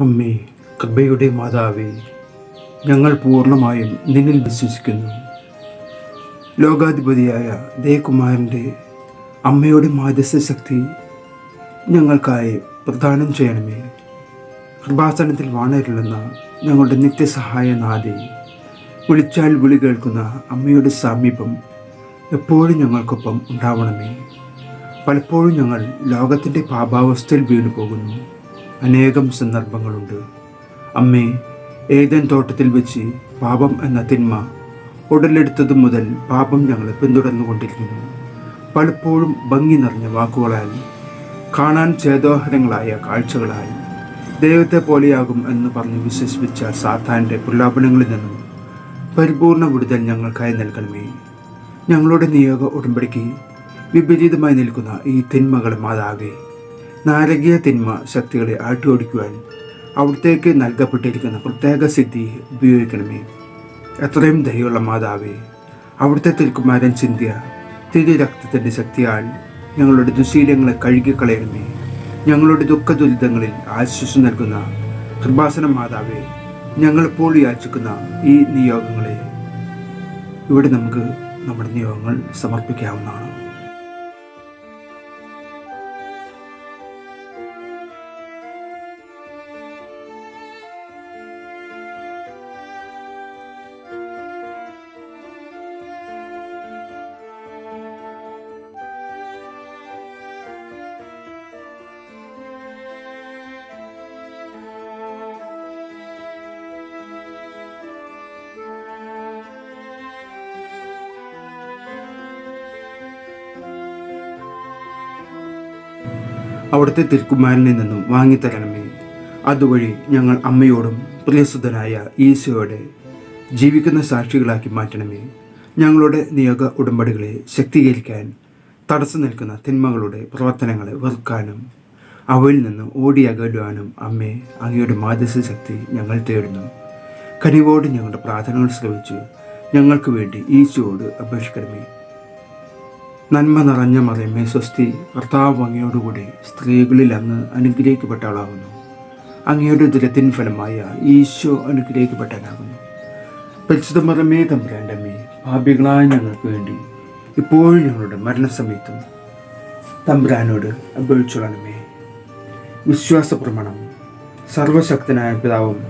അമ്മേ കൃപയുടെ മാതാവേ ഞങ്ങൾ പൂർണമായും നിന്നിൽ വിശ്വസിക്കുന്നു. ലോകാധിപതിയായ ദേവകുമാരന്റെ അമ്മയുടെ മാധ്യസ്ഥ ശക്തി ഞങ്ങൾക്കായി പ്രദാനം ചെയ്യണമേ. കൃപാസനത്തിൽ വാണരുളുന്ന ഞങ്ങളുടെ നിത്യസഹായ നാദി വിളിച്ചാൽ വിളി കേൾക്കുന്ന അമ്മയുടെ സാമീപ്യം എപ്പോഴും ഞങ്ങൾക്കൊപ്പം ഉണ്ടാവണമേ. പലപ്പോഴും ഞങ്ങൾ ലോകത്തിന്റെ പാപാവസ്ഥയിൽ വീണു പോകുന്നു അനേകം സന്ദർഭങ്ങളുണ്ട്. അമ്മേ ഏതൻ തോട്ടത്തിൽ വെച്ച് പാപം എന്ന തിന്മ ഉടലെടുത്തതു മുതൽ പാപം ഞങ്ങളെ പിന്തുടർന്നുകൊണ്ടിരിക്കുന്നു. പലപ്പോഴും ഭംഗി നിറഞ്ഞ വാക്കുകളാൽ കാണാൻ ചേതോഹരങ്ങളായ കാഴ്ചകളാൽ ദൈവത്തെ പോലെയാകും എന്ന് പറഞ്ഞ് വിശ്വസിപ്പിച്ച സാത്താന്റെ പ്രലാപനങ്ങളിൽ നിന്നും പരിപൂർണ വിടുതൽ ഞങ്ങൾക്കായി നൽകണമേ. ഞങ്ങളുടെ നിയോഗ ഉടമ്പടിക്ക് വിപരീതമായി നിൽക്കുന്ന ഈ തിന്മകളെ മാതാവേ നാരകീയ തിന്മ ശക്തികളെ ആട്ടിയോടിക്കുവാൻ അവിടത്തേക്ക് നൽകപ്പെട്ടിരിക്കുന്ന പ്രത്യേക സിദ്ധി ഉപയോഗിക്കണമേ. എത്രയും ദയുള്ള മാതാവേ അവിടുത്തെ തിരുക്കുമാരൻ ചിന്തിയ തിരി രക്തത്തിന്റെ ശക്തിയാൽ ഞങ്ങളുടെ ദുശീലങ്ങളെ കഴുകിക്കളയണമേ. ഞങ്ങളുടെ ദുഃഖ ദുരിതങ്ങളിൽ ആശ്വാസം നൽകുന്ന കൃപാസന മാതാവേ ഞങ്ങളിപ്പോൾ യാചിക്കുന്ന ഈ നിയോഗങ്ങളെ ഇവിടെ നമുക്ക് നമ്മുടെ നിയോഗങ്ങൾ സമർപ്പിക്കാവുന്നതാണ്. അവിടുത്തെ തിരുക്കുമാരനിൽ നിന്നും വാങ്ങിത്തരണമേ. അതുവഴി ഞങ്ങൾ അമ്മയോടും പ്രിയസുതനായ ഈശോയോടെ ജീവിക്കുന്ന സാക്ഷികളാക്കി മാറ്റണമേ. ഞങ്ങളുടെ നിയോഗ ഉടമ്പടികളെ ശക്തീകരിക്കാൻ തടസ്സം നിൽക്കുന്ന തിന്മകളുടെ പ്രവർത്തനങ്ങളെ വെറുക്കാനും അവയിൽ നിന്ന് ഓടിയകലുവാനും അമ്മേ അങ്ങയുടെ മാധ്യസ്ഥ ശക്തി ഞങ്ങൾ തേടുന്നു. കനിവോട് ഞങ്ങളുടെ പ്രാർത്ഥനകൾ ശ്രമിച്ച് ഞങ്ങൾക്ക് വേണ്ടി ഈശോയോട് അപേക്ഷിക്കണമേ. നന്മ നിറഞ്ഞ മറിയമ്മേ സ്വസ്തി കർത്താവ് അങ്ങയോടുകൂടി സ്ത്രീകളിൽ അങ്ങ് അനുഗ്രഹിക്കപ്പെട്ട ആളാകുന്നു അങ്ങയുടെ ദുരത്തിൻ ഫലമായ ഈശോ അനുഗ്രഹിക്കപ്പെട്ടവനാകുന്നു. പരിശുദ്ധ മറമേ തമ്പുരാന്റമ്മേ ഞങ്ങൾക്ക് വേണ്ടി ഇപ്പോഴും ഞങ്ങളുടെ മരണസമയത്തും തമ്പുരാനോട് അപേക്ഷിച്ചോളണമേ. വിശ്വാസ പ്രമാണം സർവശക്തനായ പിതാവും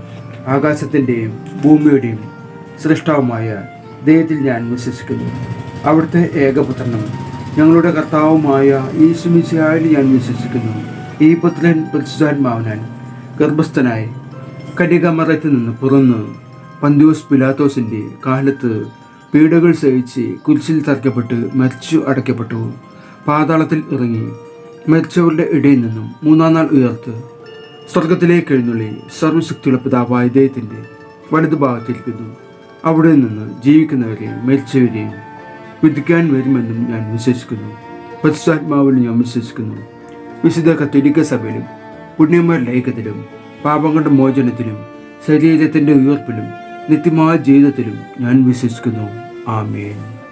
ആകാശത്തിന്റെയും ഭൂമിയുടെയും സൃഷ്ടാവുമായ ദൈവത്തിൽ ഞാൻ വിശ്വസിക്കുന്നു. അവിടുത്തെ ഏകപുത്രനും ഞങ്ങളുടെ കർത്താവുമായ ഈശുമിശിയായി ഞാൻ വിശ്വസിക്കുന്നു. ഈ പുത്രൻ പരിശുദ്ധാത്മാവനാൻ ഗർഭസ്ഥനായി കടികമറത്തിൽ നിന്ന് പുറന്ന് പന്തിയോസ് പിലാത്തോസിന്റെ കാലത്ത് പീഡകൾ സഹിച്ച് കുരിശിൽ തറയ്ക്കപ്പെട്ട് മരിച്ചു അടയ്ക്കപ്പെട്ടു. പാതാളത്തിൽ ഇറങ്ങി മരിച്ചവരുടെ ഇടയിൽ നിന്നും മൂന്നാം നാൾ ഉയർത്ത് സ്വർഗത്തിലേക്ക് എഴുന്നള്ളി സർവശക്തിയുള്ള പിതാവായ ദൈവത്തിന്റെ വലതുഭാഗത്തിരിക്കുന്നു അവിടെ നിന്ന് ജീവിക്കുന്നവരെയും മരിച്ചവരെയും വിധിക്കാൻ വരുമെന്നും ഞാൻ വിശ്വസിക്കുന്നു. പരിശുദ്ധാത്മാവിൽ ഞാൻ വിശ്വസിക്കുന്നു. വിശുദ്ധ കത്തോലിക്ക സഭയിലും പുണ്യന്മാർ ലൈകത്തിലും പാപങ്ങളുടെ മോചനത്തിലും ശരീരത്തിന്റെ ഉയർപ്പിലും നിത്യമായ ജീവിതത്തിലും ഞാൻ വിശ്വസിക്കുന്നു. ആമേൻ.